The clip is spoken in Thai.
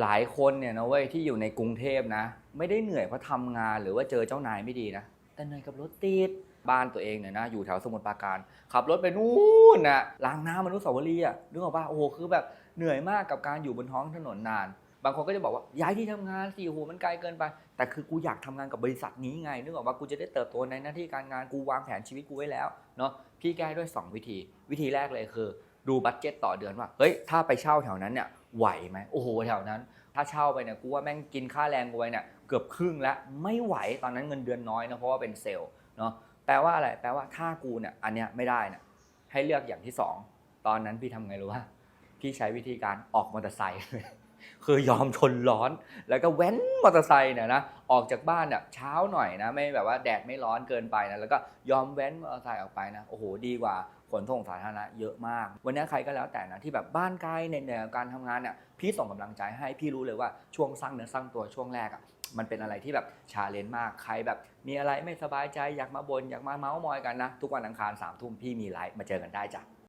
หลายคนเนี่ยนะเว้ยที่อยู่ในกรุงเทพนะ ไม่ได้เหนื่อยเพราะทำงานหรือว่าเจอเจ้านายไม่ดีนะ แต่เหนื่อยกับรถติดบ้านตัวเองเนี่ยนะอยู่แถวสมุทรปราการ ขับรถไปนู่นนะล้างน้ำมนุษย์สาวรีย์อะนึกออกป่ะโอ้โหคือแบบเหนื่อยมากกับการอยู่บนท้องถนนนาน บางคนก็จะบอกว่าย้ายที่ทำงานสิโอ้โหมันไกลเกินไป แต่คือกูอยากทำงานกับบริษัทนี้ไง นึกออกว่ากูจะได้เติบโตในหน้าที่การงานกูวางแผนชีวิตกูไว้แล้วเนาะพี่แก้ด้วย 2 วิธี วิธีแรกเลยคือ ดูบัตเจ็ตต่อเดือนว่าเฮ้ยถ้าไปเช่าแถวนั้นเนี่ยไหวไหมโอ้โหแถวนั้น ถ้าเช่าไปเนี่ยกูว่าแม่งกินค่าแรงกูไปเนี่ยเกือบครึ่งแล้วไม่ไหวตอนนั้นเงินเดือนน้อยนะเพราะว่าเป็นเซลล์เนาะแปลว่าอะไรแปลว่าถ้ากูเนี่ยอันเนี้ยไม่ได้เนี่ยให้เลือกอย่างที่สองตอนนั้นพี่ทำไงรู้ว่าพี่ใช้วิธีการออกมอเตอร์ไซค์ คือยอมทนร้อน แล้วก็แว้นมอเตอร์ไซค์เนี่ยนะออกจากบ้านเนี่ยเช้าหน่อยนะ ไม่แบบว่าแดดไม่ร้อนเกินไปนะแล้วก็ยอมแว้นมอเตอร์ไซค์ออกไปนะโอ้โหดีกว่าขนส่งสาธารณะเยอะมาก วันนี้ใครก็แล้วแต่นะที่แบบบ้านไกลในเหนื่อยกับการทำงานเนี่ยพี่ส่งกำลังใจให้พี่รู้เลยว่าช่วงสร้างเนื้อสร้างตัวช่วงแรกอะมันเป็นอะไรที่แบบชาเลนจ์มากใครแบบ มีอะไรไม่สบายใจอยากมาบน่นอยากมาเมาส์มอยกันนะ ทุกวันอังคารสามทุ่มพี่มีไลฟ์มาเจอกันได้จ้ะ